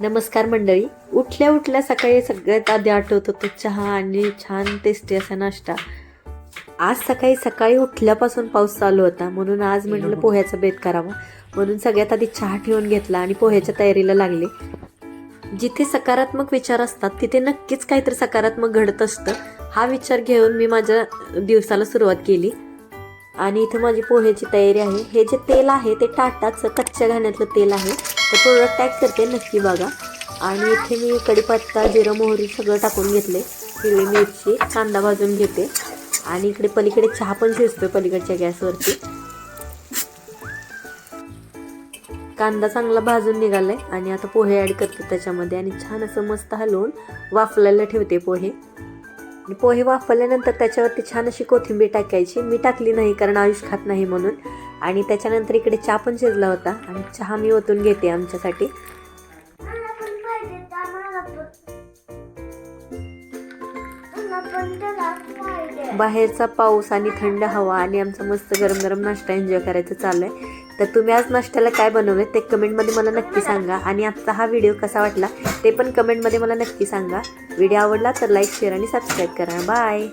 नमस्कार मंडळी. उठल्या उठल्या सकाळी सगळ्यात आधी आठवत होतो चहा आणि छान टेस्टी असा नाश्ता. आज सकाळी सकाळी उठल्यापासून पाऊस चालू होता म्हणून आज म्हटलं पोह्याचा बेत करावा. म्हणून सगळ्यात आधी चहा ठेवून घेतला आणि पोह्याच्या तयारीला लागले. जिथे सकारात्मक विचार असतात तिथे नक्कीच काहीतरी सकारात्मक घडत असतं. हा विचार घेऊन मी माझ्या दिवसाला सुरुवात केली. आणि इथे माझी पोह्याची तयारी आहे. हे जे तेल आहे ते टाटाचं कच्च्या घाण्यातलं तेल आहे. तर प्रोडक्ट ॲड करते नक्की बघा. आणि इथे मी कढीपत्ता जिरं मोहरी सगळं टाकून घेतले. हिरवी मिरची कांदा भाजून घेते. आणि इकडे पलीकडे चहा पण शिजतोय पलीकडच्या गॅसवरती. कांदा चांगला भाजून निघालाय. आणि आता पोहे ॲड करते त्याच्यामध्ये. आणि छान असं मस्त हलवून वाफलायला ठेवते पोहे. आणि पोहे वाफल्यानंतर त्याच्यावरती छान अशी कोथिंबीर टाकायची. मी टाकली नाही कारण आयुष खात नाही म्हणून. आणि त्याच्यानंतर इकडे चहा पण शिजला होता. आणि चहा मी ओतून घेते आमच्यासाठी. बाहेरचा पाऊस आणि थंड हवा आणि आमचा मस्त गरम गरम नाश्ता एन्जॉय करायचं चालू आहे तर तुम्ही आज नाश्त्याला काय बनवलं ते कमेंटमध्ये मला नक्की सांगा. आणि आजचा हा व्हिडिओ कसा वाटला ते पण कमेंटमध्ये मला नक्की सांगा. व्हिडिओ आवडला तर लाईक शेअर आणि सबस्क्राईब करा. बाय